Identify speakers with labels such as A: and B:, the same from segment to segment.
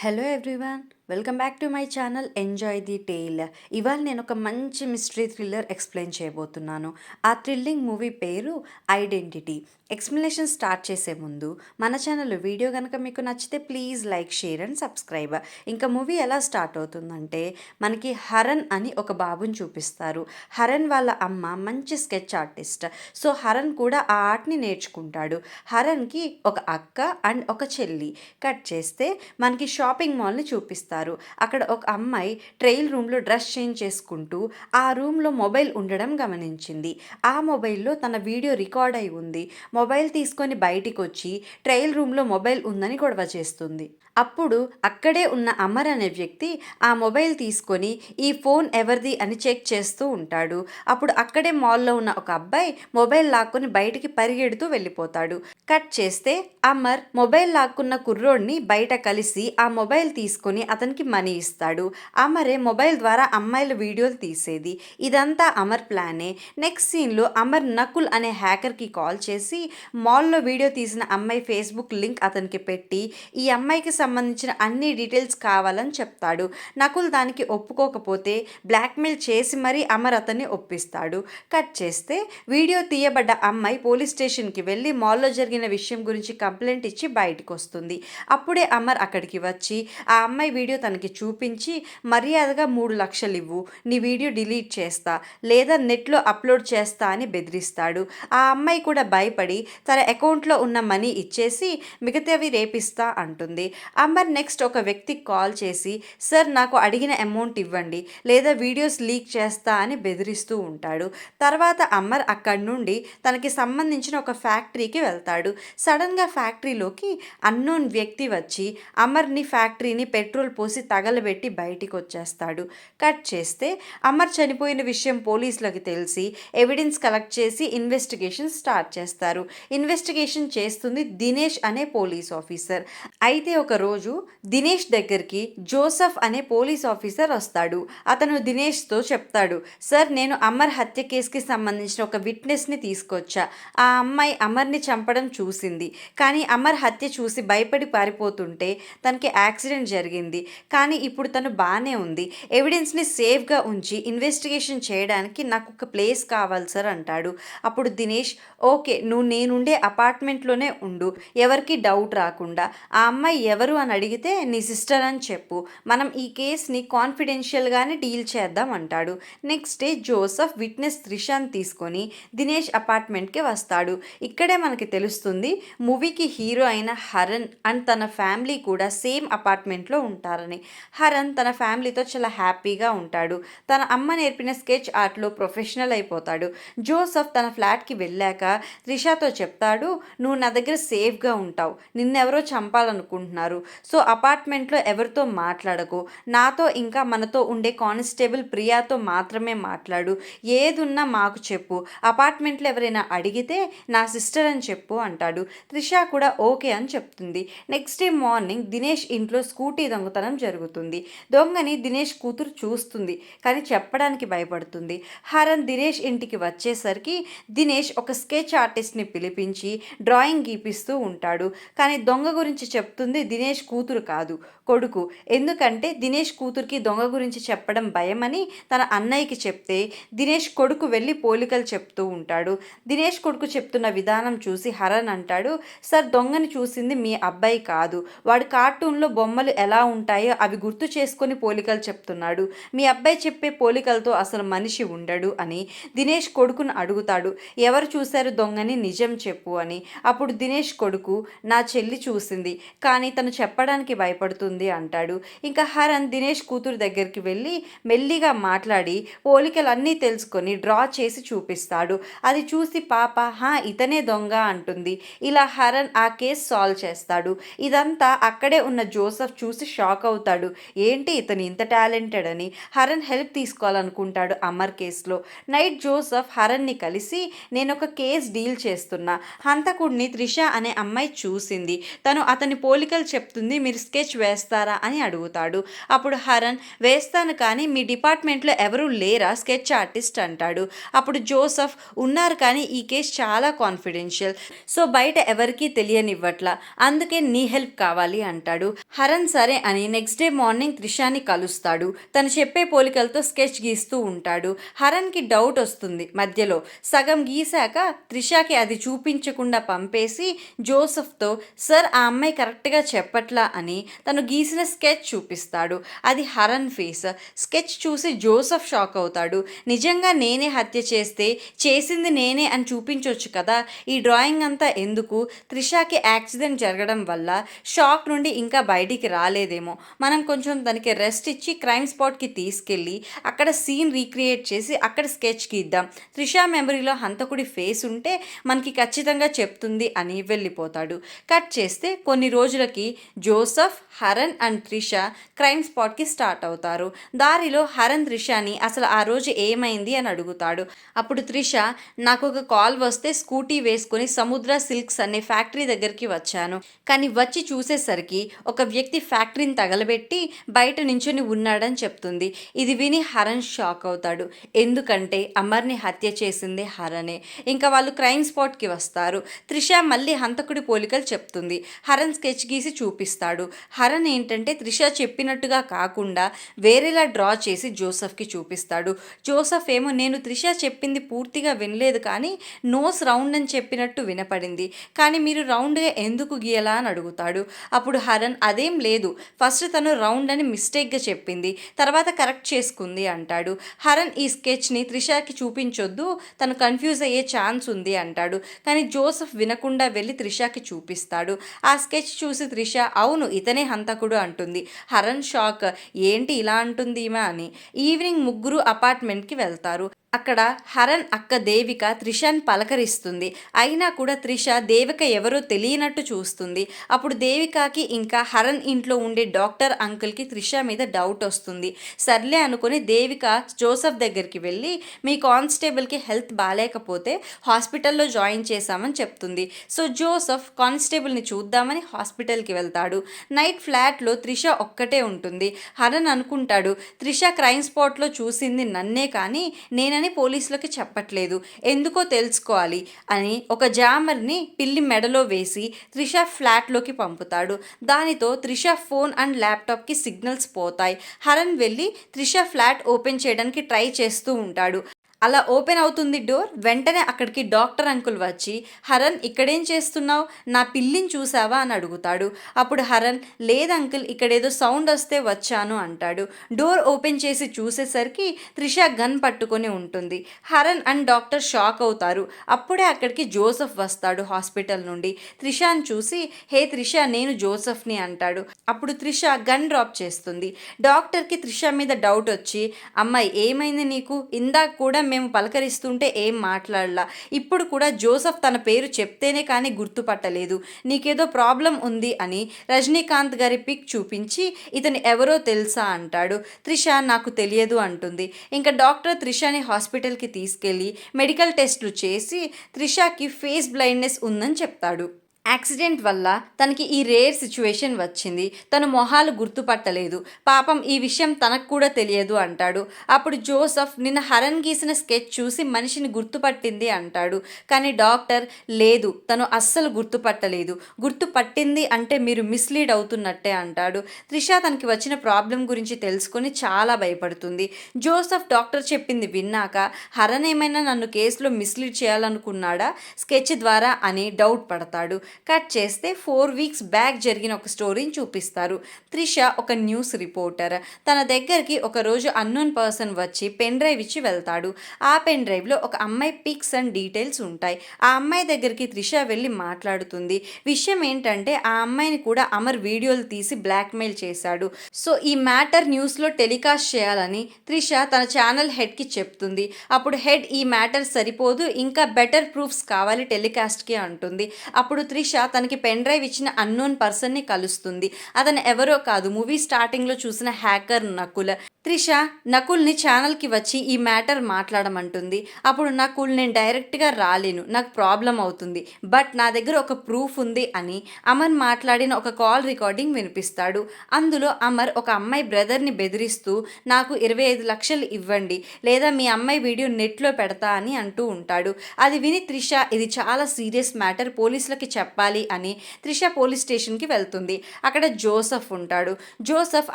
A: Hello everyone, welcome back to my channel enjoy the tale. ఇవాళ నేను ఒక మంచి మిస్టరీ థ్రిల్లర్ ఎక్స్ప్లెయిన్ చేయబోతున్నాను. ఆ థ్రిల్లింగ్ మూవీ పేరు ఐడెంటిటీ ఎక్స్ప్లెనేషన్ స్టార్ట్ చేసే ముందు మన ఛానల్ వీడియో కనుక మీకు నచ్చితే please like share and subscribe ఇంకా మూవీ ఎలా స్టార్ట్ అవుతుందంటే మనకి హరన్ అని ఒక బాబుని చూపిస్తారు. హరన్ వాళ్ళ అమ్మ మంచి స్కెచ్ ఆర్టిస్ట్ సో హరన్ కూడా ఆ ఆర్ట్ని నేర్చుకుంటాడు. హరన్కి ఒక అక్క అండ్ ఒక చెల్లి. కట్ చేస్తే మనకి షాపింగ్ మాల్ని చూపిస్తారు. అక్కడ ఒక అమ్మాయి ట్రైల్ రూమ్లో డ్రెస్ చేంజ్ చేసుకుంటూ ఆ రూమ్లో మొబైల్ ఉండడం గమనించింది. ఆ మొబైల్లో తన వీడియో రికార్డ్ అయి ఉంది. మొబైల్ తీసుకొని బయటికి వచ్చి ట్రయల్ రూమ్లో మొబైల్ ఉందని గొడవ చేస్తుంది. అప్పుడు అక్కడే ఉన్న అమర్ అనే వ్యక్తి ఆ మొబైల్ తీసుకొని ఈ ఫోన్ ఎవరిది అని చెక్ చేస్తూ ఉంటాడు. అప్పుడు అక్కడే మాల్లో ఉన్న ఒక అబ్బాయి మొబైల్ లాక్కుని బయటికి పరిగెడుతూ వెళ్ళిపోతాడు. కట్ చేస్తే అమర్ మొబైల్ లాక్కున్న కుర్రోడిని బయట కలిసి ఆ మొబైల్ తీసుకొని అతనికి మనీ ఇస్తాడు. అమరే మొబైల్ ద్వారా అమ్మాయిల వీడియోలు తీసేది. ఇదంతా అమర్ ప్లానే. నెక్స్ట్ సీన్లో అమర్ నకుల్ అనే హ్యాకర్కి కాల్ చేసి మాల్లో వీడియో తీసిన అమ్మాయి ఫేస్బుక్ లింక్ అతనికి పెట్టి ఈ అమ్మాయికి సంబంధించిన సంబంధించిన అన్ని డీటెయిల్స్ కావాలని చెప్తాడు. నకుల్ దానికి ఒప్పుకోకపోతే బ్లాక్మెయిల్ చేసి మరీ అమర్ అతన్ని ఒప్పిస్తాడు. కట్ చేస్తే వీడియో తీయబడ్డ అమ్మాయి పోలీస్ స్టేషన్కి వెళ్ళి మాల్లో జరిగిన విషయం గురించి కంప్లైంట్ ఇచ్చి బయటకు వస్తుంది అప్పుడే అమర్ అక్కడికి వచ్చి ఆ అమ్మాయి వీడియో తనకి చూపించి మర్యాదగా మూడు లక్షలు ఇవ్వు నీ వీడియో డిలీట్ చేస్తా. లేదా నెట్లో అప్లోడ్ చేస్తా అని బెదిరిస్తాడు. ఆ అమ్మాయి కూడా భయపడి తన అకౌంట్లో ఉన్న మనీ ఇచ్చేసి మిగతావి రేపిస్తా అంటుంది. అమర్ నెక్స్ట్ ఒక వ్యక్తికి కాల్ చేసి సార్ నాకు అడిగిన అమౌంట్ ఇవ్వండి లేదా వీడియోస్ లీక్ చేస్తా అని బెదిరిస్తూ ఉంటాడు. తర్వాత అమర్ అక్కడి నుండి తనకి సంబంధించిన ఒక ఫ్యాక్టరీకి వెళ్తాడు. సడన్గా ఫ్యాక్టరీలోకి అన్నోన్ వ్యక్తి వచ్చి అమర్ని ఫ్యాక్టరీని పెట్రోల్ పోసి తగలబెట్టి బయటికి వచ్చేస్తాడు. కట్ చేస్తే అమర్ చనిపోయిన విషయం పోలీసులకు తెలిసి ఎవిడెన్స్ కలెక్ట్ చేసి ఇన్వెస్టిగేషన్ స్టార్ట్ చేస్తారు. ఇన్వెస్టిగేషన్ చేస్తుంది దినేష్ అనే పోలీస్ ఆఫీసర్. అయితే ఒక రోజు దినేష్ దగ్గరికి జోసఫ్ అనే పోలీస్ ఆఫీసర్ వస్తాడు. అతను దినేష్తో చెప్తాడు సార్ నేను అమర్ హత్య కేసుకి సంబంధించిన ఒక విట్నెస్ని తీసుకొచ్చా. ఆ అమ్మాయి అమర్ని చంపడం చూసింది. కానీ అమర్ హత్య చూసి భయపడి పారిపోతుంటే తనకి యాక్సిడెంట్ జరిగింది. కానీ ఇప్పుడు తను బాగానే ఉంది. ఎవిడెన్స్ని సేఫ్గా ఉంచి ఇన్వెస్టిగేషన్ చేయడానికి నాకు ఒక ప్లేస్ కావాలి సార్ అంటాడు. అప్పుడు దినేష్ ఓకే నువ్వు నేనుండే అపార్ట్మెంట్లోనే ఉండు. ఎవరికి డౌట్ రాకుండా. ఆ అమ్మాయి ఎవరు అని అడిగితే నీ సిస్టర్ అని చెప్పు. మనం ఈ కేస్ని కాన్ఫిడెన్షియల్గానే డీల్ చేద్దాం అంటాడు. నెక్స్ట్ డే జోసఫ్ విట్నెస్ త్రిషాన్ తీసుకొని దినేష్ అపార్ట్మెంట్కి వస్తాడు. ఇక్కడే మనకి తెలుస్తుంది మూవీకి హీరో అయిన హరణ్ అండ్ తన ఫ్యామిలీ కూడా సేమ్ అపార్ట్మెంట్లో ఉంటారని. హరణ్ తన ఫ్యామిలీతో చాలా హ్యాపీగా ఉంటాడు. తన అమ్మ నేర్పిన స్కెచ్ ఆర్ట్లో ప్రొఫెషనల్ అయిపోతాడు. జోసఫ్ తన ఫ్లాట్కి వెళ్ళాక త్రిషాతో చెప్తాడు నువ్వు నా దగ్గర సేఫ్గా ఉంటావు. నిన్నెవరో చంపాలనుకుంటున్నారు. సో అపార్ట్మెంట్లో ఎవరితో మాట్లాడకు? నాతో ఇంకా మనతో ఉండే కానిస్టేబుల్ ప్రియాతో మాత్రమే మాట్లాడు. ఏదున్నా మాకు చెప్పు. అపార్ట్మెంట్లో ఎవరైనా అడిగితే నా సిస్టర్ అని చెప్పు అంటాడు. త్రిష కూడా ఓకే అని చెప్తుంది. నెక్స్ట్ డే మార్నింగ్ దినేష్ ఇంట్లో స్కూటీ దొంగతనం జరుగుతుంది. దొంగని దినేష్ కూతురు చూస్తుంది. కానీ చెప్పడానికి భయపడుతుంది. హరన్ దినేష్ ఇంటికి వచ్చేసరికి దినేష్ ఒక స్కెచ్ ఆర్టిస్ట్ని పిలిపించి డ్రాయింగ్ గీపిస్తూ ఉంటాడు. కానీ దొంగ గురించి చెప్తుంది దినేష్ కూతురు కాదు కొడుకు. ఎందుకంటే దినేష్ కూతురికి దొంగ గురించి చెప్పడం భయమని తన అన్నయ్యకి చెప్తే దినేష్ కొడుకు వెళ్ళి పోలికలు చెప్తూ ఉంటాడు. దినేష్ కొడుకు చెప్తున్న విధానం చూసి హరన్ అంటాడు సార్ దొంగని చూసింది మీ అబ్బాయి కాదు. వాడు కార్టూన్లో బొమ్మలు ఎలా ఉంటాయో అవి గుర్తు చేసుకొని పోలికలు చెప్తున్నాడు. మీ అబ్బాయి చెప్పే పోలికలతో అసలు మనిషి ఉండడు అని దినేష్ కొడుకును అడుగుతాడు. ఎవరు చూశారు దొంగని? నిజం చెప్పు అని. అప్పుడు దినేష్ కొడుకు నా చెల్లి చూసింది. కానీ తను చెప్పడానికి భయపడుతుంది అంటాడు. ఇంకా హరన్ దినేష్ కూతురు దగ్గరికి వెళ్ళి మెల్లిగా మాట్లాడి పోలికలన్నీ తెలుసుకొని డ్రా చేసి చూపిస్తాడు. అది చూసి పాప హా ఇతనే దొంగ అంటుంది. ఇలా హరన్ ఆ కేసు సాల్వ్ చేస్తాడు. ఇదంతా అక్కడే ఉన్న జోసఫ్ చూసి షాక్ అవుతాడు. ఏంటి ఇతను ఇంత టాలెంటెడ్ అని? హరన్ హెల్ప్ తీసుకోవాలనుకుంటాడు అమర్ కేసులో. నైట్ జోసఫ్ హరన్ని కలిసి నేను ఒక కేస్ డీల్ చేస్తున్నా. హంతకుడిని త్రిష అనే అమ్మాయి చూసింది. తను అతని పోలికలు చెప్ చెప్తుంది మీరు స్కెచ్ వేస్తారా? అని అడుగుతాడు. అప్పుడు హరణ్ వేస్తాను కానీ మీ డిపార్ట్మెంట్లో ఎవరూ లేరా? స్కెచ్ ఆర్టిస్ట్ అంటాడు. అప్పుడు జోసఫ్ ఉన్నారు కానీ ఈ కేస్ చాలా కాన్ఫిడెన్షియల్. సో బయట ఎవరికీ తెలియనివ్వట్లా. అందుకే నీ హెల్ప్ కావాలి అంటాడు. హరణ్ సరే అని నెక్స్ట్ డే మార్నింగ్ త్రిషాని కలుస్తాడు. తను చెప్పే పోలికలతో స్కెచ్ గీస్తూ ఉంటాడు. హరణ్కి డౌట్ వస్తుంది మధ్యలో. సగం గీశాక త్రిషాకి అది చూపించకుండా పంపేసి జోసఫ్తో సార్ ఆ అమ్మాయి కరెక్ట్గా చెప్పట్లా అని తను గీసిన స్కెచ్ చూపిస్తాడు. అది హరన్ ఫేస్. స్కెచ్ చూసి జోసఫ్ షాక్ అవుతాడు. నిజంగా నేనే హత్య చేస్తే చేసింది నేనే అని చూపించవచ్చు కదా. ఈ డ్రాయింగ్ అంతా ఎందుకు? త్రిషాకి యాక్సిడెంట్ జరగడం వల్ల షాక్ నుండి ఇంకా బయటికి రాలేదేమో. మనం కొంచెం దానికి రెస్ట్ ఇచ్చి క్రైమ్ స్పాట్కి తీసుకెళ్ళి అక్కడ సీన్ రీక్రియేట్ చేసి అక్కడ స్కెచ్ గీద్దాం త్రిషా మెమరీలో హంతకుడి ఫేస్ ఉంటే మనకి ఖచ్చితంగా చెప్తుంది అని వెళ్ళిపోతాడు. కట్ చేస్తే కొన్ని రోజులకి Joseph Haran and Trisha crime స్పాట్కి start అవుతారు. దారిలో హరణ్ త్రిషాని అసలు ఆ రోజు ఏమైంది అని అడుగుతాడు. అప్పుడు త్రిష నాకు ఒక కాల్ వస్తే స్కూటీ వేసుకుని సముద్ర సిల్క్స్ అనే ఫ్యాక్టరీ దగ్గరికి వచ్చాను. కానీ వచ్చి చూసేసరికి ఒక వ్యక్తి ఫ్యాక్టరీని తగలబెట్టి బయట నించుని ఉన్నాడని చెప్తుంది. ఇది విని హరణ్ షాక్ అవుతాడు. ఎందుకంటే అమర్ని హత్య చేసింది హరణే ఇంకా వాళ్ళు క్రైమ్ స్పాట్కి వస్తారు. త్రిష మళ్ళీ హంతకుడి పోలికలు చెప్తుంది. హరణ్ స్కెచ్ గీసి చూ చూపిస్తాడు. హరణ్ ఏంటంటే త్రిష చెప్పినట్టుగా కాకుండా వేరేలా డ్రా చేసి జోసఫ్కి చూపిస్తాడు. జోసఫ్ ఏమో నేను త్రిష చెప్పింది పూర్తిగా వినలేదు కానీ నోస్ రౌండ్ అని చెప్పినట్టు వినపడింది. కానీ మీరు రౌండ్గా ఎందుకు గీయలా? అని అడుగుతాడు. అప్పుడు హరణ్ అదేం లేదు. ఫస్ట్ తను రౌండ్ అని మిస్టేక్గా చెప్పింది. తర్వాత కరెక్ట్ చేసుకుంది అంటాడు. హరణ్ ఈ స్కెచ్ని త్రిషాకి చూపించొద్దు. తను కన్ఫ్యూజ్ అయ్యే ఛాన్స్ ఉంది అంటాడు. కానీ జోసఫ్ వినకుండా వెళ్ళి త్రిషాకి చూపిస్తాడు. ఆ స్కెచ్ చూసి త్రిష అవును ఇతనే హంతకుడు అంటుంది. హరణ్ షాక్ ఏంటి ఇలా అంటుంది ఈమె? అని. ఈవినింగ్ ముగ్గురు అపార్ట్మెంట్కి వెళ్తారు. అక్కడ హరణ్ అక్క దేవిక త్రిషాన్ పలకరిస్తుంది. అయినా కూడా త్రిష దేవిక ఎవరో తెలియనట్టు చూస్తుంది. అప్పుడు దేవికకి ఇంకా హరణ్ ఇంట్లో ఉండే డాక్టర్ అంకుల్కి త్రిష మీద డౌట్ వస్తుంది. సర్లే అనుకుని దేవిక జోసఫ్ దగ్గరికి వెళ్ళి మీ కానిస్టేబుల్కి హెల్త్ బాగాలేకపోతే హాస్పిటల్లో జాయిన్ చేశామని చెప్తుంది. సో జోసఫ్ కానిస్టేబుల్ని చూద్దామని హాస్పిటల్కి వెళ్తాడు. నైట్ ఫ్లాట్లో త్రిష ఒక్కటే ఉంటుంది. హరణ్ అనుకుంటాడు త్రిష క్రైమ్ స్పాట్లో చూసింది నన్నే కానీ నేను నేనని పోలీసులకి చెప్పట్లేదు. ఎందుకో తెలుసుకోవాలి అని ఒక జామర్ని పిల్లి మెడలో వేసి త్రిష ఫ్లాట్లోకి పంపుతాడు. దానితో త్రిష ఫోన్ అండ్ ల్యాప్టాప్కి సిగ్నల్స్ పోతాయి. హరణ్ వెళ్ళి త్రిష ఫ్లాట్ ఓపెన్ చేయడానికి ట్రై చేస్తూ ఉంటాడు. అలా ఓపెన్ అవుతుంది డోర్ వెంటనే అక్కడికి డాక్టర్ అంకుల్ వచ్చి హరణ్ ఇక్కడేం చేస్తున్నావు? నా పిల్లిని చూసావా? అని అడుగుతాడు. అప్పుడు హరణ్ లేదు అంకుల్ ఇక్కడేదో సౌండ్ వస్తే వచ్చాను అంటాడు. డోర్ ఓపెన్ చేసి చూసేసరికి త్రిష గన్ పట్టుకొని ఉంటుంది. హరణ్ అండ్ డాక్టర్ షాక్ అవుతారు. అప్పుడే అక్కడికి జోసఫ్ వస్తాడు హాస్పిటల్ నుండి. త్రిషాని చూసి హే త్రిష నేను జోసఫ్ని అంటాడు. అప్పుడు త్రిష గన్ డ్రాప్ చేస్తుంది. డాక్టర్కి త్రిష మీద డౌట్ వచ్చి అమ్మాయి ఏమైంది నీకు? ఇందాక కూడా మేము పలకరిస్తుంటే ఏం మాట్లాడలా. ఇప్పుడు కూడా జోసఫ్ తన పేరు చెప్తేనే కానీ గుర్తుపట్టలేదు. నీకేదో ప్రాబ్లం ఉంది అని రజనీకాంత్ గారి పిక్ చూపించి ఇతను ఎవరో తెలుసా అంటాడు. త్రిష నాకు తెలియదు అంటుంది. ఇంకా డాక్టర్ త్రిషని హాస్పిటల్కి తీసుకెళ్ళి మెడికల్ టెస్టులు చేసి త్రిషకి ఫేస్ బ్లైండ్నెస్ ఉందని చెప్తాడు. యాక్సిడెంట్ వల్ల తనకి ఈ రేర్ సిచ్యువేషన్ వచ్చింది. తను మొహాలు గుర్తుపట్టలేదు. పాపం ఈ విషయం తనకు కూడా తెలియదు అంటాడు. అప్పుడు జోసఫ్ నిన్న హరణ్ గీసిన స్కెచ్ చూసి మనిషిని గుర్తుపట్టింది అంటాడు. కానీ డాక్టర్ లేదు తను అస్సలు గుర్తుపట్టలేదు. గుర్తుపట్టింది అంటే మీరు మిస్లీడ్ అవుతున్నట్టే అంటాడు. త్రిష తనకి వచ్చిన ప్రాబ్లం గురించి తెలుసుకొని చాలా భయపడుతుంది. జోసఫ్ డాక్టర్ చెప్పింది విన్నాక హరణ్ ఏమైనా నన్ను కేసులో మిస్లీడ్ చేయాలనుకున్నాడా? స్కెచ్ ద్వారా అని డౌట్ పడతాడు. కట్ చేస్తే ఫోర్ వీక్స్ బ్యాక్ జరిగిన ఒక స్టోరీని చూపిస్తారు. త్రిష ఒక న్యూస్ రిపోర్టర్. తన దగ్గరికి ఒక రోజు అన్నోన్ పర్సన్ వచ్చి పెన్ డ్రైవ్ ఇచ్చి వెళ్తాడు. ఆ పెన్ డ్రైవ్లో ఒక అమ్మాయి పిక్స్ అండ్ డీటెయిల్స్ ఉంటాయి. ఆ అమ్మాయి దగ్గరికి త్రిష వెళ్ళి మాట్లాడుతుంది. విషయం ఏంటంటే ఆ అమ్మాయిని కూడా అమర్ వీడియోలు తీసి బ్లాక్మెయిల్ చేశాడు. సో ఈ మ్యాటర్ న్యూస్లో టెలికాస్ట్ చేయాలని త్రిష తన ఛానల్ హెడ్కి చెప్తుంది. అప్పుడు హెడ్ ఈ మ్యాటర్ సరిపోదు ఇంకా బెటర్ ప్రూఫ్స్ కావాలి టెలికాస్ట్కి అంటుంది. అప్పుడు త్రిష తనకి పెన్ డ్రైవ్ ఇచ్చిన అన్నోన్ పర్సన్ని కలుస్తుంది. అతను ఎవరో కాదు మూవీ స్టార్టింగ్లో చూసిన హ్యాకర్ నకుల్. త్రిష నకుల్ని ఛానల్కి వచ్చి ఈ మ్యాటర్ మాట్లాడమంటుంది. అప్పుడు నకుల్ నేను డైరెక్ట్గా రాలేను నాకు ప్రాబ్లం అవుతుంది బట్ నా దగ్గర ఒక ప్రూఫ్ ఉంది అని అమర్ మాట్లాడిన ఒక కాల్ రికార్డింగ్ వినిపిస్తాడు. అందులో అమర్ ఒక అమ్మాయి బ్రదర్ని బెదిరిస్తూ నాకు ఇరవై ఐదు లక్షలు ఇవ్వండి లేదా మీ అమ్మాయి వీడియో నెట్లో పెడతా అని అంటూ ఉంటాడు. అది విని త్రిష ఇది చాలా సీరియస్ మ్యాటర్ పోలీసులకి చెప్పాలి అని త్రిష పోలీస్ స్టేషన్కి వెళ్తుంది. అక్కడ జోసఫ్ ఉంటాడు. జోసఫ్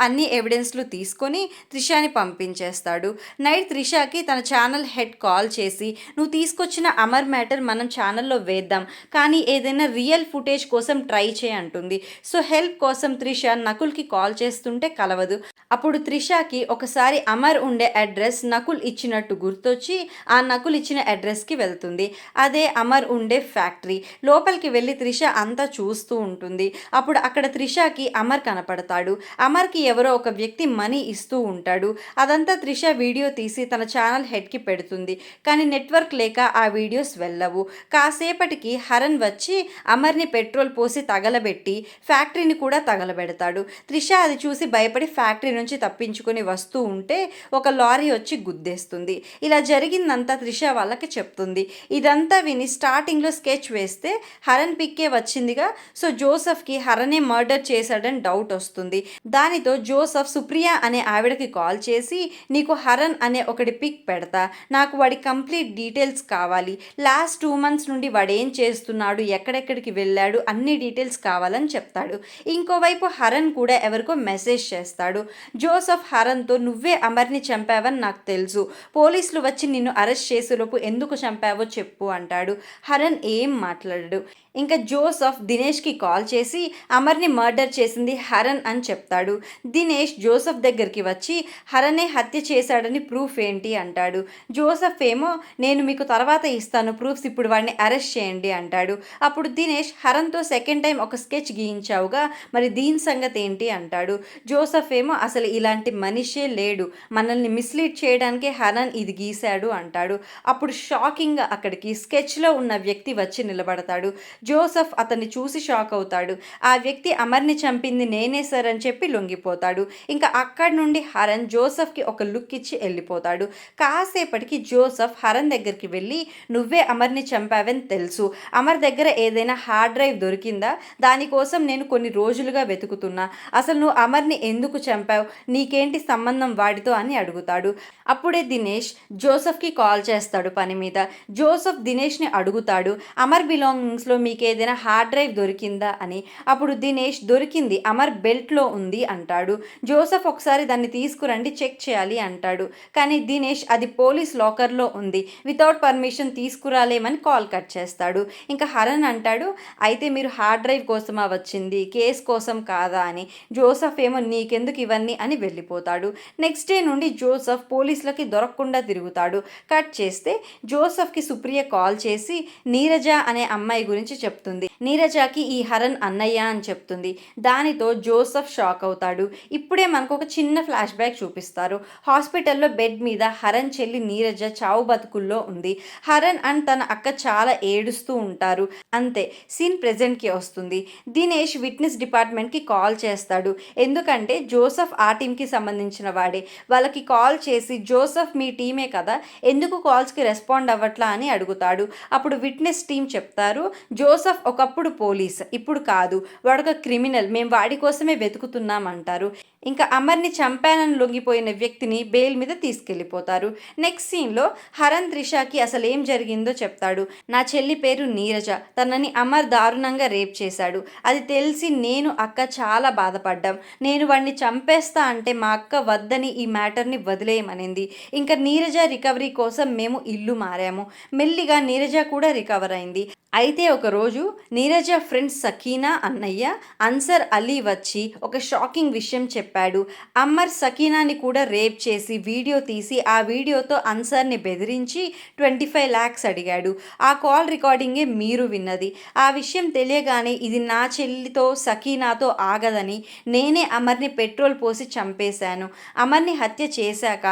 A: అన్ని ఎవిడెన్స్లు తీసుకొని త్రిషాని పంపించేస్తాడు. నైట్ త్రిషాకి తన ఛానల్ హెడ్ కాల్ చేసి నువ్వు తీసుకొచ్చిన అమర్ మ్యాటర్ మనం ఛానల్లో వేద్దాం కానీ ఏదైనా రియల్ ఫుటేజ్ కోసం ట్రై చేయంటుంది సో హెల్ప్ కోసం త్రిష నకుల్కి కాల్ చేస్తుంటే కలవదు. అప్పుడు త్రిషాకి ఒకసారి అమర్ ఉండే అడ్రస్ నకుల్ ఇచ్చినట్టు గుర్తొచ్చి ఆ నకుల్ ఇచ్చిన అడ్రస్కి వెళ్తుంది. అదే అమర్ ఉండే ఫ్యాక్టరీ. లోపలికి వెళ్ళి త్రిష అంతా చూస్తూ ఉంటుంది. అప్పుడు అక్కడ త్రిషకి అమర్ కనపడతాడు. అమర్కి ఎవరో ఒక వ్యక్తి మనీ ఇస్తూ ఉంటాడు. అదంతా త్రిష వీడియో తీసి తన ఛానల్ హెడ్కి పెడుతుంది. కానీ నెట్వర్క్ లేక ఆ వీడియోస్ వెళ్ళవు. కాసేపటికి హరన్ వచ్చి అమర్ని పెట్రోల్ పోసి తగలబెట్టి ఫ్యాక్టరీని కూడా తగలబెడతాడు. త్రిష అది చూసి భయపడి ఫ్యాక్టరీ నుంచి తప్పించుకొని వస్తూ ఉంటే ఒక లారీ వచ్చి గుద్దేస్తుంది. ఇలా జరిగిందంతా త్రిష వాళ్ళకి చెప్తుంది. ఇదంతా విని స్టార్టింగ్లో స్కెచ్ వేస్తే హరన్ పిక్కే వచ్చిందిగా. సో జోసఫ్కి హరనే మర్డర్ చేశాడని డౌట్ వస్తుంది. దానితో జోసఫ్ సుప్రియ అనే ఆవిడకి కాల్ చేసి నీకు హరన్ అనే ఒకటి పిక్ పెడతా. నాకు వాడి కంప్లీట్ డీటెయిల్స్ కావాలి. లాస్ట్ టూ మంత్స్ నుండి వాడు ఏం చేస్తున్నాడు ఎక్కడెక్కడికి వెళ్ళాడు అన్ని డీటెయిల్స్ కావాలని చెప్తాడు. ఇంకోవైపు హరన్ కూడా ఎవరికో మెసేజ్ చేస్తాడు. జోసఫ్ హరన్తో నువ్వే అమర్ని చంపావని నాకు తెలుసు. పోలీసులు వచ్చి నిన్ను అరెస్ట్ చేసేలోపు ఎందుకు చంపావో చెప్పు అంటాడు. హరన్ ఏం మాట్లాడడు. ఇంకా జోసఫ్ దినేష్కి కాల్ చేసి అమర్ని మర్డర్ చేసింది హరన్ అని చెప్తాడు. దినేష్ జోసఫ్ దగ్గరికి వచ్చి హరనే హత్య చేశాడని ప్రూఫ్ ఏంటి అంటాడు. జోసఫ్ ఏమో నేను మీకు తర్వాత ఇస్తాను ప్రూఫ్స్ ఇప్పుడు వాడిని అరెస్ట్ చేయండి అంటాడు. అప్పుడు దినేష్ హరన్తో సెకండ్ టైం ఒక స్కెచ్ గీయించావుగా మరి దీని సంగతి ఏంటి అంటాడు. జోసఫ్ ఏమో అసలు ఇలాంటి మనిషే లేడు. మనల్ని మిస్లీడ్ చేయడానికే హరన్ ఇది గీశాడు అంటాడు. అప్పుడు షాకింగ్గా అక్కడికి స్కెచ్లో ఉన్న వ్యక్తి వచ్చి నిలబడతాడు. జోసఫ్ అతన్ని చూసి షాక్ అవుతాడు. ఆ వ్యక్తి అమర్ని చంపింది నేనే సార్ అని చెప్పి లొంగిపోతాడు. ఇంకా అక్కడి నుండి హరన్ జోసఫ్కి ఒక లుక్ ఇచ్చి వెళ్ళిపోతాడు. కాసేపటికి జోసఫ్ హరన్ దగ్గరికి వెళ్ళి నువ్వే అమర్ని చంపావని తెలుసు. అమర్ దగ్గర ఏదైనా హార్డ్ డ్రైవ్ దొరికిందా? దానికోసం నేను కొన్ని రోజులుగా వెతుకుతున్నా. అసలు నువ్వు అమర్ని ఎందుకు చంపావు? నీకేంటి సంబంధం వాడితో? అని అడుగుతాడు. అప్పుడే దినేష్ జోసఫ్కి కాల్ చేస్తాడు పని మీద. జోసఫ్ దినేష్ని అడుగుతాడు అమర్ బిలాంగింగ్స్లో మీకు ఏదైనా హార్డ్ డ్రైవ్ దొరికిందా అని. అప్పుడు దినేష్ దొరికింది. అమర్ బెల్ట్లో ఉంది అంటాడు. జోసఫ్ ఒకసారి దాన్ని తీసుకురండి చెక్ చేయాలి అంటాడు. కానీ దినేష్ అది పోలీస్ లాకర్లో ఉంది. వితౌట్ పర్మిషన్ తీసుకురాలేమని కాల్ కట్ చేస్తాడు. ఇంకా హరణ్ అంటాడు అయితే మీరు హార్డ్ డ్రైవ్ కోసమా వచ్చింది? కేస్ కోసం కాదా అని. జోసఫ్ ఏమో నీకెందుకు ఇవన్నీ? అని వెళ్ళిపోతాడు. నెక్స్ట్ డే నుండి జోసఫ్ పోలీసులకి దొరకకుండా తిరుగుతాడు. కట్ చేస్తే జోసఫ్కి సుప్రియ కాల్ చేసి నీరజ అనే అమ్మాయి గురించి చెప్తుంది. నీరజాకి ఈ హరన్ అన్నయ్య అని చెప్తుంది. దానితో జోసఫ్ షాక్ అవుతాడు. ఇప్పుడే మనకు ఒక చిన్న ఫ్లాష్ బ్యాక్ చూపిస్తారు. హాస్పిటల్లో బెడ్ మీద హరన్ చెల్లి నీరజ చావు బతుకుల్లో ఉంది. హరన్ అండ్ తన అక్క చాలా ఏడుస్తూ ఉంటారు. అంతే సీన్ ప్రెజెంట్కి వస్తుంది. దినేష్ విట్నెస్ డిపార్ట్మెంట్కి కాల్ చేస్తాడు. ఎందుకంటే జోసఫ్ ఆ టీంకి సంబంధించిన వాడే. వాళ్ళకి కాల్ చేసి జోసఫ్ మీ టీమే కదా ఎందుకు కాల్స్కి రెస్పాండ్ అవ్వట్లా? అని అడుగుతాడు. అప్పుడు విట్నెస్ టీం చెప్తారు. జోసఫ్ ఒకప్పుడు పోలీస్ ఇప్పుడు కాదు. వాడొక క్రిమినల్. మేము వాడి కోసమే వెతుకుతున్నాం అంటారు. ఇంకా అమర్ని చంపానని లొంగిపోయిన వ్యక్తిని బెయిల్ మీద తీసుకెళ్ళిపోతారు. నెక్స్ట్ సీన్లో హరన్ త్రిషాకి అసలు ఏం జరిగిందో చెప్తాడు. నా చెల్లి పేరు నీరజ. తనని అమర్ దారుణంగా రేప్ చేశాడు. అది తెలిసి నేను అక్క చాలా బాధపడ్డాం. నేను వాడిని చంపేస్తా అంటే మా అక్క వద్దని ఈ మ్యాటర్ని వదిలేయమనింది. ఇంకా నీరజ రికవరీ కోసం మేము ఇల్లు మారాము. మెల్లిగా నీరజ కూడా రికవర్ అయింది. అయితే ఒకరోజు నీరజ ఫ్రెండ్ సకీనా అన్నయ్య అన్సర్ అలీ వచ్చి ఒక షాకింగ్ విషయం చెప్పాడు. అమ్మర్ సకీనాని కూడా రేప్ చేసి వీడియో తీసి ఆ వీడియోతో అన్సర్ని బెదిరించి ట్వంటీ ఫైవ్ ల్యాక్స్ అడిగాడు. ఆ కాల్ రికార్డింగే మీరు విన్నది. ఆ విషయం తెలియగానే ఇది నా చెల్లితో సకీనాతో ఆగదని నేనే అమర్ని పెట్రోల్ పోసి చంపేశాను. అమర్ని హత్య చేశాక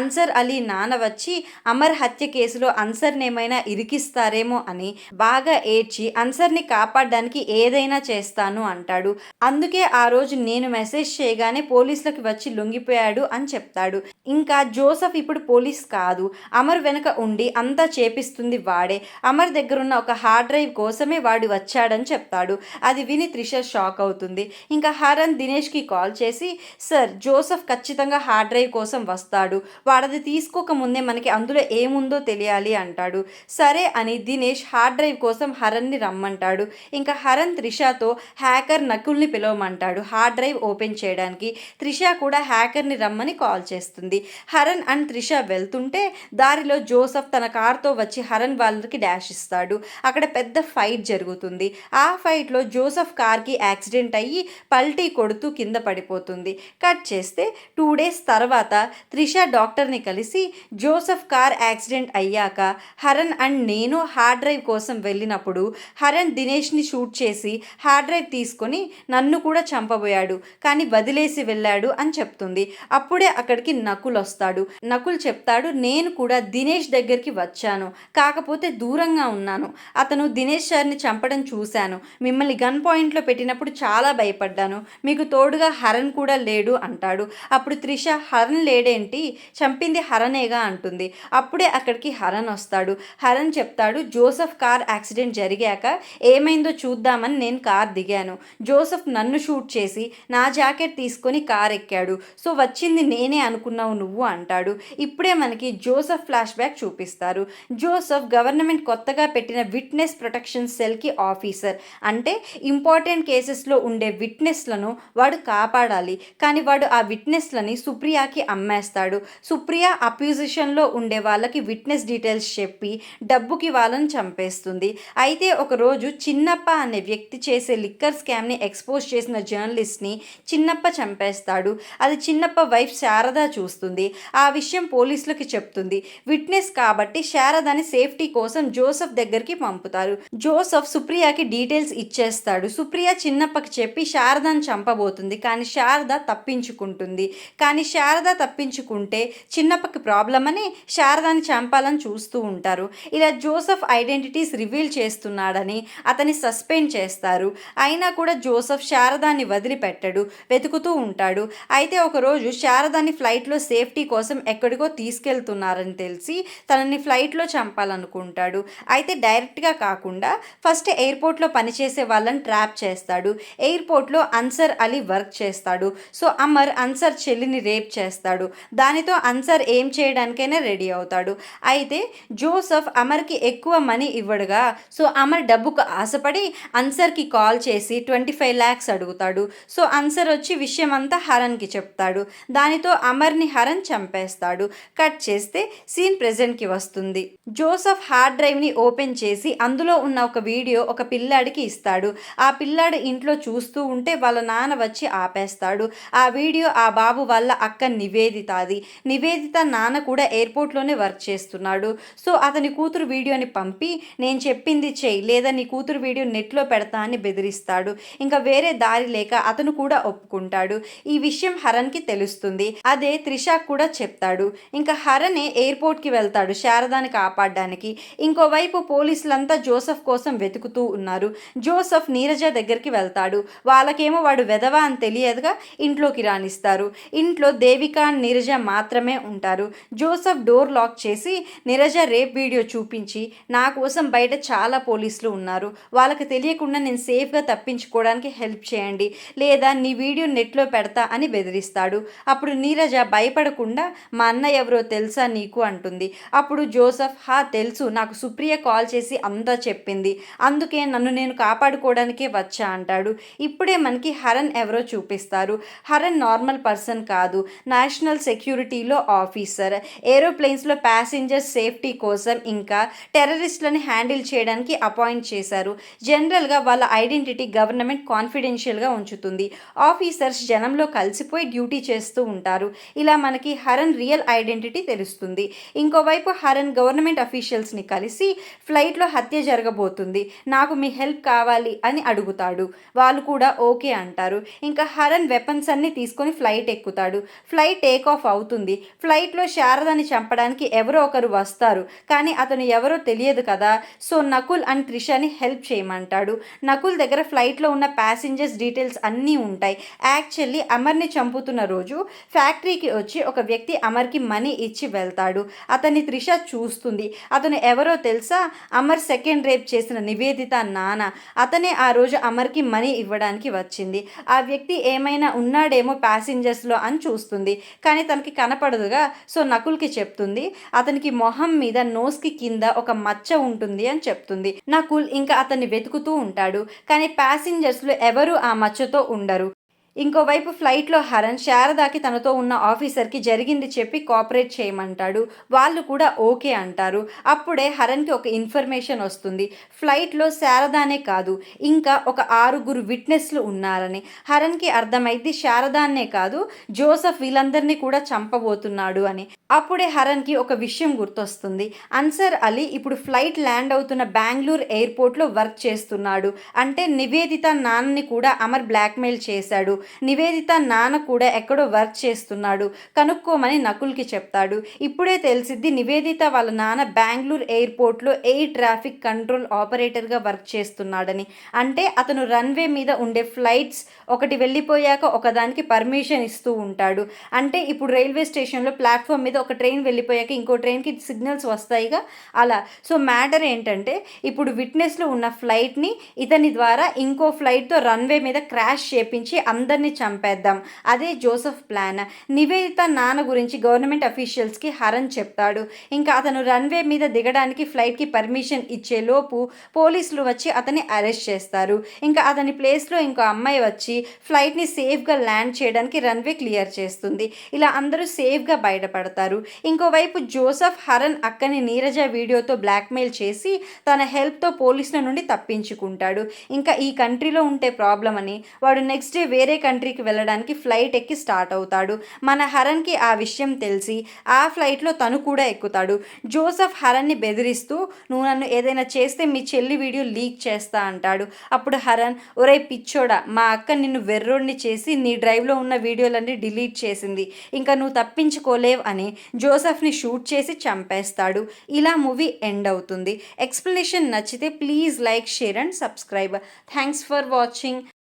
A: అన్సర్ అలీ నాన్న వచ్చి అమర్ హత్య కేసులో అన్సర్నేమైనా ఇరికిస్తారేమో అని బాగా బాగా ఏడ్చి అన్సర్ని కాపాడడానికి ఏదైనా చేస్తాను అంటాడు. అందుకే ఆ రోజు నేను మెసేజ్ చేయగానే పోలీసులకు వచ్చి లొంగిపోయాడు అని చెప్తాడు. ఇంకా జోసఫ్ ఇప్పుడు పోలీస్ కాదు. అమర్ వెనక ఉండి అంతా చేపిస్తుంది వాడే. అమర్ దగ్గరున్న ఒక హార్డ్ డ్రైవ్ కోసమే వాడు వచ్చాడని చెప్తాడు. అది విని త్రిష షాక్ అవుతుంది. ఇంకా హరణ్ దినేష్కి కాల్ చేసి సార్ జోసఫ్ ఖచ్చితంగా హార్డ్ డ్రైవ్ కోసం వస్తాడు. వాడది తీసుకోకముందే మనకి అందులో ఏముందో తెలియాలి అంటాడు. సరే అని దినేష్ హార్డ్ డ్రైవ్ కోసం హరణ్ని రమ్మంటాడు. ఇంకా హరణ్ త్రిషతో హ్యాకర్ నకుల్ని పిలవమంటాడు హార్డ్ డ్రైవ్ ఓపెన్ చేయడానికి. త్రిష కూడా హ్యాకర్ని రమ్మని కాల్ చేస్తుంది. హరణ్ అండ్ త్రిష వెళ్తుంటే దారిలో జోసఫ్ తన కార్తో వచ్చి హరణ్ వాళ్ళకి డాష్ ఇస్తాడు. అక్కడ పెద్ద ఫైట్ జరుగుతుంది. ఆ ఫైట్లో జోసఫ్ కార్కి యాక్సిడెంట్ అయ్యి పల్టీ కొడుతూ కింద పడిపోతుంది. కట్ చేస్తే టూ డేస్ తర్వాత త్రిష డాక్టర్ని కలిసి జోసఫ్ కార్ యాక్సిడెంట్ అయ్యాక హరణ్ అండ్ నేను హార్డ్ డ్రైవ్ కోసం వెళ్ళినప్పుడు హరణ్ దినేష్ని షూట్ చేసి హార్డ్ డ్రైవ్ తీసుకొని నన్ను కూడా చంపబోయాడు. కానీ వదిలేసి వెళ్ళాడు అని చెప్తుంది. అప్పుడే అక్కడికి నకుల్ వస్తాడు. నకుల్ చెప్తాడు నేను కూడా దినేష్ దగ్గరికి వచ్చాను. కాకపోతే దూరంగా ఉన్నాను. అతను దినేష్ సార్ని చంపడం చూశాను. మిమ్మల్ని గన్ పాయింట్లో పెట్టినప్పుడు చాలా భయపడ్డాను. మీకు తోడుగా హరణ్ కూడా లేడు అంటాడు. అప్పుడు త్రిష హరణ్ లేడేంటి? చంపింది హరణేగా అంటుంది. అప్పుడే అక్కడికి హరణ్ వస్తాడు. హరణ్ చెప్తాడు జోసఫ్ కార్ యాక్సిడెంట్ జరిగాక ఏమైందో చూద్దామని నేను కార్ దిగాను. జోసఫ్ నన్ను షూట్ చేసి నా జాకెట్ తీసుకొని కార్ ఎక్కాడు సో వచ్చింది నేనే అనుకున్నావు నువ్వు అంటాడు. ఇప్పుడే మనకి జోసఫ్ ఫ్లాష్ బ్యాక్ చూపిస్తారు. జోసఫ్ గవర్నమెంట్ కొత్తగా పెట్టిన విట్నెస్ ప్రొటెక్షన్ సెల్కి ఆఫీసర్. అంటే ఇంపార్టెంట్ కేసెస్లో ఉండే విట్నెస్లను వాడు కాపాడాలి. కానీ వాడు ఆ విట్నెస్లని సుప్రియాకి అమ్మేస్తాడు. సుప్రియ అప్యూజిషన్లో ఉండే వాళ్ళకి విట్నెస్ డీటెయిల్స్ చెప్పి డబ్బుకి వాళ్ళని చంపేస్తుంది. అయితే ఒకరోజు చిన్నప్ప అనే వ్యక్తి చేసే లిక్కర్ స్కామ్ని ఎక్స్పోజ్ చేసిన జర్నలిస్ట్ని చిన్నప్ప చంపేస్తాడు. అది చిన్నప్ప వైఫ్ శారద చూస్తుంది. ఆ విషయం పోలీసులకి చెప్తుంది. విట్నెస్ కాబట్టి శారదని సేఫ్టీ కోసం జోసఫ్ దగ్గరికి పంపుతారు. జోసఫ్ సుప్రియకి డీటెయిల్స్ ఇచ్చేస్తాడు. సుప్రియ చిన్నప్పకి చెప్పి శారదను చంపబోతుంది. కానీ శారద తప్పించుకుంటుంది. కానీ శారద తప్పించుకుంటే చిన్నప్పకి ప్రాబ్లం అని శారదాని చంపాలని చూస్తూ ఉంటారు. ఇలా జోసఫ్ ఐడెంటిటీస్ రివీల్ చేస్తున్నాడని అతన్ని సస్పెండ్ చేస్తారు. అయినా కూడా జోసఫ్ శారదాన్ని వదిలిపెట్టడు. వెతుకుతూ ఉంటాడు. అయితే ఒకరోజు శారదాని ఫ్లైట్లో సేఫ్టీ కోసం ఎక్కడికో తీసుకెళ్తున్నారని తెలిసి తనని ఫ్లైట్లో చంపాలనుకుంటాడు. అయితే డైరెక్ట్గా కాకుండా ఫస్ట్ ఎయిర్పోర్ట్లో పనిచేసే వాళ్ళని ట్రాప్ చేస్తాడు. ఎయిర్పోర్ట్లో అన్సర్ అలీ వర్క్ చేస్తాడు. సో అమర్ అన్సర్ చెల్లిని రేప్ చేస్తాడు. దానితో అన్సర్ ఏం చేయడానికైనా రెడీ అవుతాడు. అయితే జోసఫ్ అమర్కి ఎక్కువ మనీ ఇవ్వడుగా. సో అమర్ డబ్బుకు ఆశపడి అన్సర్కి కాల్ చేసి ట్వంటీ ఫైవ్ ల్యాక్స్ అడుగుతాడు. సో అన్సర్ వచ్చి విషయం అంతా హరణ్కి చెప్తాడు. దానితో అమర్ని హరణ్ చంపేస్తాడు. కట్ చేస్తే సీన్ ప్రెజెంట్కి వస్తుంది. జోసఫ్ హార్డ్ డ్రైవ్ని ఓపెన్ చేసి అందులో ఉన్న ఒక వీడియో ఒక పిల్లాడికి ఇస్తాడు. ఆ పిల్లాడు ఇంట్లో చూస్తూ ఉంటే వాళ్ళ నాన్న వచ్చి ఆపేస్తాడు. ఆ వీడియో ఆ బాబు వాళ్ళ అక్క నివేదితది. నివేదిత నాన్న కూడా ఎయిర్పోర్ట్లోనే వర్క్ చేస్తున్నాడు. సో అతని కూతురు వీడియోని పంపి నేను చెప్పింది చేయి లేదా నీ కూతురు వీడియో నెట్లో పెడతా అని బెదిరిస్తాడు. ఇంకా వేరే దారి లేక అతను కూడా ఒప్పుకుంటాడు. ఈ విషయం హరణ్కి తెలుస్తుంది. అదే త్రిష కూడా చెప్తాడు. ఇంకా హరణే ఎయిర్పోర్ట్కి వెళ్తాడు శారదాని కాపాడడానికి. ఇంకోవైపు పోలీసులంతా జోసఫ్ కోసం వెతుకుతూ ఉన్నారు. జోసఫ్ నీరజ దగ్గరికి వెళ్తాడు. వాళ్ళకేమో వాడు వెధవా అని తెలియదుగా ఇంట్లోకి రాణిస్తారు. ఇంట్లో దేవిక నీరజ మాత్రమే ఉంటారు. జోసఫ్ డోర్ లాక్ చేసి నీరజ రేప్ వీడియో చూపించి నా కోసం బయట చాలా పోలీసులు ఉన్నారు. వాళ్ళకి తెలియకుండా నేను సేఫ్గా తప్పించుకోవడానికి హెల్ప్ చేయండి. లేదా నీ వీడియో నెట్లో పెడతా అని బెదిరిస్తాడు. అప్పుడు నీరజ భయపడకుండా మా అన్న ఎవరో తెలుసా నీకు? అంటుంది. అప్పుడు జోసఫ్ హా తెలుసు. నాకు సుప్రియ కాల్ చేసి అంతా చెప్పింది. అందుకే నన్ను నేను కాపాడుకోవడానికే వచ్చా అంటాడు. ఇప్పుడే మనకి హరణ్ ఎవరో చూపిస్తారు. హరణ్ నార్మల్ పర్సన్ కాదు. నేషనల్ సెక్యూరిటీలో ఆఫీసర్. ఏరోప్లేన్స్లో ప్యాసింజర్ సేఫ్టీ కోసం ఇంకా టెర్రరిస్టులను హ్యాండిల్ చేయడానికి అపాయింట్ చేశారు. జనరల్గా వాళ్ళ ఐడెంటిటీ గవర్నమెంట్ కాన్ఫిడెన్షియల్గా ఉంచుతుంది. ఆఫీసర్స్ జనంలో కలిసిపోయి డ్యూటీ చేస్తూ ఉంటారు. ఇలా మనకి హరణ్ రియల్ ఐడెంటిటీ తెలుస్తుంది. ఇంకోవైపు హరణ్ గవర్నమెంట్ అఫీషియల్స్ని కలిసి ఫ్లైట్లో హత్య జరగబోతుంది. నాకు మీ హెల్ప్ కావాలి అని అడుగుతాడు. వాళ్ళు కూడా ఓకే అంటారు. ఇంకా హరణ్ వెపన్స్ అన్ని తీసుకొని ఫ్లైట్ ఎక్కుతాడు. ఫ్లైట్ టేక్ ఆఫ్ అవుతుంది. ఫ్లైట్లో శారదని చంపడానికి ఎవరో ఒకరు వస్తారు. కానీ అతను ఎవరో తెలియదు కదా. సో నకుల్ అండ్ త్రిషాని హెల్ప్ చేయమంటాడు. నకుల్ దగ్గర ఫ్లైట్లో ఉన్న ప్యాసింజర్స్ డీటెయిల్స్ అన్నీ ఉంటాయి. యాక్చువల్లీ అమర్ని చంపుతున్న రోజు ఫ్యాక్టరీకి వచ్చి ఒక వ్యక్తి అమర్కి మనీ ఇచ్చి వెళ్తాడు. అతన్ని త్రిష చూస్తుంది. అతను ఎవరో తెలుసా? అమర్ సెకండ్ రేప్ చేసిన నివేదిత నాన్న అతనే ఆ రోజు అమర్కి మనీ ఇవ్వడానికి వచ్చింది. ఆ వ్యక్తి ఏమైనా ఉన్నాడేమో ప్యాసింజర్స్లో అని చూస్తుంది. కానీ తనకి కనపడదుగా సో నకుల్కి చెప్తుంది. అతనికి మొహం మీద నోస్కి కింద ఒక మచ్చ ఉంటుంది అని చెప్తుంది. నకుల్ ఇంకా అతన్ని వెతుకుతూ ఉంటాడు. కానీ ప్యాసింజర్స్లో ఎవరు ఆ మచ్చతో ఉండరు. ఇంకోవైపు ఫ్లైట్లో హరణ్ శారదాకి తనతో ఉన్న ఆఫీసర్కి జరిగింది చెప్పి కోఆపరేట్ చేయమంటాడు. వాళ్ళు కూడా ఓకే అంటారు. అప్పుడే హరణ్కి ఒక ఇన్ఫర్మేషన్ వస్తుంది. ఫ్లైట్లో శారదానే కాదు ఇంకా ఒక ఆరుగురు విట్నెస్లు ఉన్నారని. హరణ్కి అర్థమైంది శారదాన్నే కాదు జోసఫ్ వీళ్ళందరినీ కూడా చంపబోతున్నాడు అని. అప్పుడే హరణ్కి ఒక విషయం గుర్తొస్తుంది. అన్సర్ అలీ ఇప్పుడు ఫ్లైట్ ల్యాండ్ అవుతున్న బెంగళూరు ఎయిర్పోర్ట్లో వర్క్ చేస్తున్నాడు. అంటే నివేదిత నాన్నని కూడా అమర్ బ్లాక్మెయిల్ చేశాడు. నివేదిత నాన్న కూడా ఎక్కడో వర్క్ చేస్తున్నాడు కనుక్కోమని నకుల్కి చెప్తాడు. ఇప్పుడే తెలిసిద్ది నివేదిత వాళ్ళ నాన్న బెంగళూరు ఎయిర్పోర్ట్లో ఎయిర్ ట్రాఫిక్ కంట్రోల్ ఆపరేటర్గా వర్క్ చేస్తున్నాడని. అంటే అతను రన్వే మీద ఉండే ఫ్లైట్స్ ఒకటి వెళ్ళిపోయాక ఒకదానికి పర్మిషన్ ఇస్తూ ఉంటాడు. అంటే ఇప్పుడు రైల్వే స్టేషన్లో ప్లాట్ఫామ్ మీద ఒక ట్రైన్ వెళ్ళిపోయాక ఇంకో ట్రైన్కి సిగ్నల్స్ వస్తాయిగా? అలా. సో మ్యాటర్ ఏంటంటే ఇప్పుడు విట్నెస్లో ఉన్న ఫ్లైట్ని ఇతని ద్వారా ఇంకో ఫ్లైట్తో రన్వే మీద క్రాష్ చేపించి అందరినీ చంపేద్దాం. అదే జోసెఫ్ ప్లాన్. నివేదిత నాన్న గురించి గవర్నమెంట్ అఫీషియల్స్కి హరన్ చెప్తాడు. ఇంకా అతను రన్వే మీద దిగడానికి ఫ్లైట్కి పర్మిషన్ ఇచ్చే లోపు పోలీసులు వచ్చి అతన్ని అరెస్ట్ చేస్తారు. ఇంకా అతని ప్లేస్లో ఇంకో అమ్మాయి వచ్చి ఫ్లైట్ని సేఫ్గా ల్యాండ్ చేయడానికి రన్వే క్లియర్ చేస్తుంది. ఇలా అందరూ సేఫ్గా బయటపడతారు. ఇంకోవైపు జోసఫ్ హరన్ అక్కని నీరజ వీడియోతో బ్లాక్మెయిల్ చేసి తన హెల్ప్తో పోలీసుల నుండి తప్పించుకుంటాడు. ఇంకా ఈ కంట్రీలో ఉంటే ప్రాబ్లం అని వాడు నెక్స్ట్ డే వేరే కంట్రీకి వెళ్ళడానికి ఫ్లైట్ ఎక్కి స్టార్ట్ అవుతాడు. మన హరన్కి ఆ విషయం తెలిసి ఆ ఫ్లైట్లో తను కూడా ఎక్కుతాడు. జోసఫ్ హరన్ని బెదిరిస్తూ నువ్వు నన్ను ఏదైనా చేస్తే మీ చెల్లి వీడియో లీక్ చేస్తా అంటాడు. అప్పుడు హరన్ ఒరే పిచ్చోడా మా అక్క నిన్ను వెర్రోడిని చేసి నీ డ్రైవ్లో ఉన్న వీడియోలన్నీ డిలీట్ చేసింది. ఇంకా నువ్వు తప్పించుకోలేవు అని జోసఫ్ని షూట్ చేసి చంపేస్తాడు. ఇలా మూవీ ఎండ్ అవుతుంది. ఎక్స్ప్లెనేషన్ నచ్చితే please like share and subscribe. Thanks for watching.